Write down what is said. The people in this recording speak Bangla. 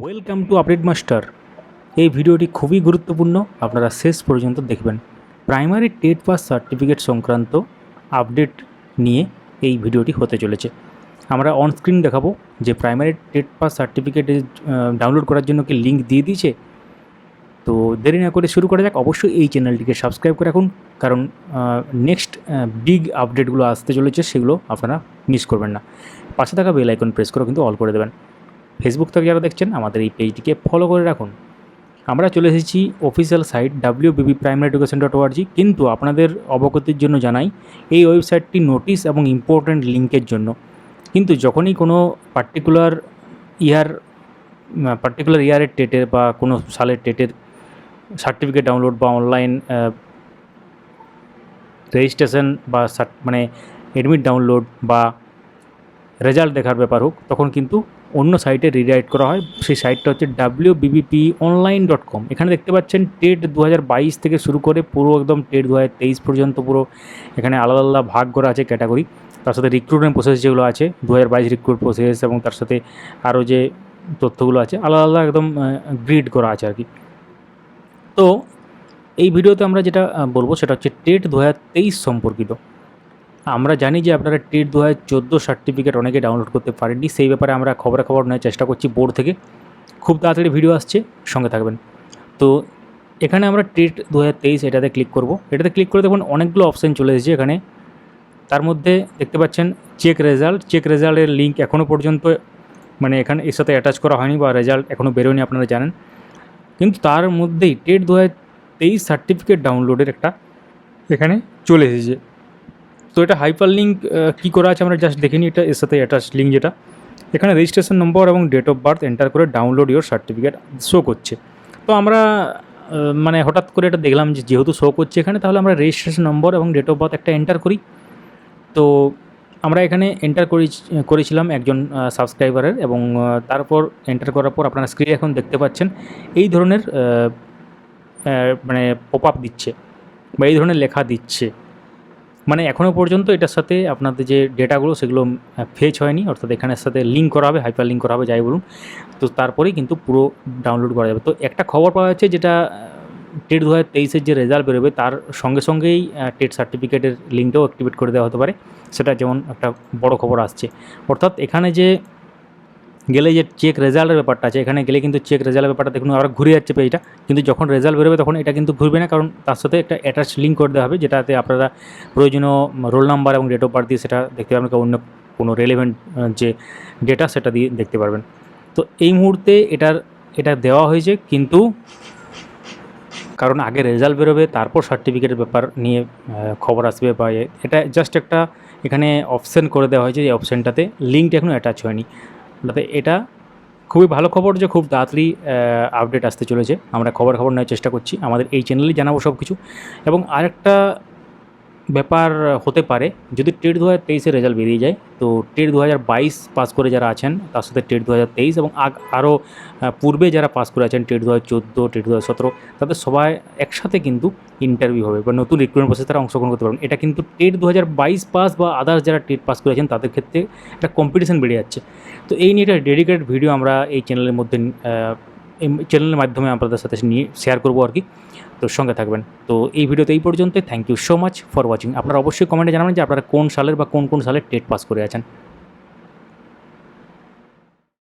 ওয়েলকাম টু আপডেট মাস্টার এই ভিডিওটি খুবই গুরুত্বপূর্ণ, আপনারা শেষ পর্যন্ত দেখবেন। প্রাইমারি টেট পাস সার্টিফিকেট সংক্রান্ত আপডেট নিয়ে এই ভিডিওটি হতে চলেছে। আমরা অন স্ক্রিন দেখাবো যে primary TET pass certificate download করার জন্য কি লিঙ্ক দিয়ে দিয়েছে। তো দেরি না করে শুরু করা যাক। অবশ্যই এই চ্যানেলটিকে সাবস্ক্রাইব করে রাখুন, কারণ নেক্সট বিগ আপডেটগুলো আসতে চলেছে, সেগুলো আপনারা মিস করবেন না। পাশে থাকা বেল আইকন প্রেস করে কিন্তু অল করে দেবেন। ফেসবুক থেকে যারা দেখছেন, আমাদের এই পেজটিকে ফলো করে রাখুন। আমরা চলে এসেছি official site W BB primary education dot org কিন্তু আপনাদের অবগতির জন্য জানাই, এই ওয়েবসাইটটি নোটিশ এবং ইম্পর্ট্যান্ট লিঙ্কের জন্য। কিন্তু যখনই কোনো পার্টিকুলার ইয়ার পার্টিকুলার ইয়ারের টেটের বা কোনো সালের টেটের সার্টিফিকেট ডাউনলোড বা অনলাইন রেজিস্ট্রেশন বা মানে এডমিট ডাউনলোড বা রেজাল্ট দেখার ব্যাপার হোক, তখন কিন্তু অন্য সাইটে রিরাইট করা হয়। সেই সাইটটা হচ্ছে W BBP online dot com এখানে দেখতে পাচ্ছেন টেট দু থেকে শুরু করে পুরো একদম টেট দু পর্যন্ত পুরো এখানে আলাদা আলাদা ভাগ করা আছে ক্যাটাগরি। তার সাথে রিক্রুটমেন্ট প্রসেস যেগুলো আছে দু হাজার বাইশ রিক্রুট প্রসেস এবং তার সাথে আরও যে তথ্যগুলো আছে, আলাদা আলাদা একদম গ্রিড করা আছে আর কি। তো এই ভিডিওতে আমরা যেটা বলব সেটা হচ্ছে টেট দু হাজার তেইশ সম্পর্কিত। আমরা জানি যে আপনারা টেট দু হাজার চোদ্দ সার্টিফিকেট অনেকে ডাউনলোড করতে পারেননি, সেই ব্যাপারে আমরা খবরে খবর নেওয়ার চেষ্টা করছি বোর্ড থেকে। খুব তাড়াতাড়ি ভিডিও আসছে, সঙ্গে থাকবেন। তো এখানে আমরা টেট দু হাজার তেইশ এটাতে ক্লিক করব। এটাতে ক্লিক করে দেখুন অনেকগুলো অপশান চলে এসেছে এখানে। তার মধ্যে দেখতে পাচ্ছেন চেক রেজাল্ট চেক রেজাল্টের লিঙ্ক এখনও পর্যন্ত মানে এখানে, এর সাথে অ্যাটাচ করা হয়নি বা রেজাল্ট এখনও বেরোয়নি, আপনারা জানেন। কিন্তু তার মধ্যেই টেট দু হাজার তেইশ সার্টিফিকেট ডাউনলোডের একটা এখানে চলে এসেছে। তো এটা হাইপার লিঙ্ক কী করা আছে আমরা জাস্ট দেখিনি এটা এর সাথে অ্যাটাচ লিঙ্ক যেটা। এখানে রেজিস্ট্রেশন নম্বর এবং ডেট অফ বার্থ এন্টার করে ডাউনলোড ইওর সার্টিফিকেট শো করছে। তো আমরা মানে হঠাৎ করে এটা দেখলাম যে যেহেতু শো করছে এখানে, তাহলে আমরা রেজিস্ট্রেশন নম্বর এবং ডেট অফ বার্থ একটা এন্টার করি। তো আমরা এখানে এন্টার করি, করেছিলাম একজন সাবস্ক্রাইবারের এবং তারপর এন্টার করার পর আপনারা স্ক্রিনে এখন দেখতে পাচ্ছেন, এই ধরনের মানে পপ আপ দিচ্ছে বা এই ধরনের লেখা দিচ্ছে। মানে এখনও পর্যন্ত এটার সাথে আপনাদের যে ডেটাগুলো সেগুলো ফেচ হয়নি, অর্থাৎ এখানের সাথে লিঙ্ক করা হবে হাইপার লিঙ্ক করা হবে, যাই বলুন। তো তারপরেই কিন্তু পুরো ডাউনলোড করা যাবে। তো একটা খবর পাওয়া যাচ্ছে যেটা টেট দু হাজার তেইশের যে রেজাল্ট বেরোবে, তার সঙ্গে সঙ্গেই টেট সার্টিফিকেটের লিঙ্কটাও অ্যাক্টিভেট করে দেওয়া হতে পারে। সেটা যেমন একটা বড় খবর আসছে। অর্থাৎ এখানে যে গেলে যে চেক রেজাল্টের ব্যাপারটা আছে, এখানে গেলে কিন্তু চেক রেজাল্টের ব্যাপারটা দেখুন আবার ঘুরে যাচ্ছে পেজটা কিন্তু যখন রেজাল্ট বেরোবে তখন এটা কিন্তু ঘুরবে না, কারণ তার সাথে একটা অ্যাটাচ লিঙ্ক করে দেওয়া হবে, যেটাতে আপনারা প্রয়োজনীয় রোল নাম্বার এবং ডেট অফ বার্থ দিয়ে সেটা দেখতে পাবেন অন্য কোনো রেলেভেন্ট যে ডেটা সেটা দিয়ে দেখতে পারবেন। তো এই মুহূর্তে এটার, এটা দেওয়া হয়েছে, কিন্তু কারণ আগে রেজাল্ট বেরোবে, তারপর সার্টিফিকেটের ব্যাপার নিয়ে খবর আসবে বা এটা জাস্ট একটা এখানে অপশান করে দেওয়া হয়েছে, এই অপশানটাতে লিঙ্কটা এখনও অ্যাটাচ হয়নি। তাতে এটা খুবই ভালো খবর যে খুব তাড়াতাড়ি আপডেট আসতে চলেছে। আমরা খবর খবর নেওয়ার চেষ্টা করছি। আমাদের এই চ্যানেলেই জানাব সব কিছু এবং আরেকটা ব্যাপার হতে পারে। যদি টেট দু হাজার তেইশের রেজাল্ট বেরিয়ে যায়, তো টেট দু হাজার বাইশ পাস করে যারা আছেন, তার সাথে টেট দু হাজার তেইশ এবং আরও পূর্বে যারা পাস করে আছেন, টেট দু হাজার চোদ্দ, টেট দু হাজার সতেরো, তাদের সবাই একসাথে কিন্তু ইন্টারভিউ হবে বা নতুন রিক্রুটমেন্ট প্রসেস তারা অংশগ্রহণ করতে পারবেন। এটা কিন্তু টেট দু হাজার বাইশ পাস বা আদার্স যারা টেট পাস করেছেন তাদের ক্ষেত্রে একটা কম্পিটিশন বেড়ে যাচ্ছে। তো এই নিয়ে একটা ডেডিকেটেড ভিডিও আমরা এই চ্যানেলের মধ্যে এই চ্যানেলের মাধ্যমে আপনাদের সাথে নিয়ে শেয়ার করব আর কি। তো সঙ্গে থাকবেন। তো এই ভিডিওতে এই পর্যন্ত thank you so much for watching আপনারা অবশ্যই কমেন্টে জানাবেন যে আপনারা কোন সালের বা কোন কোন সালের টেট পাস করে আছেন।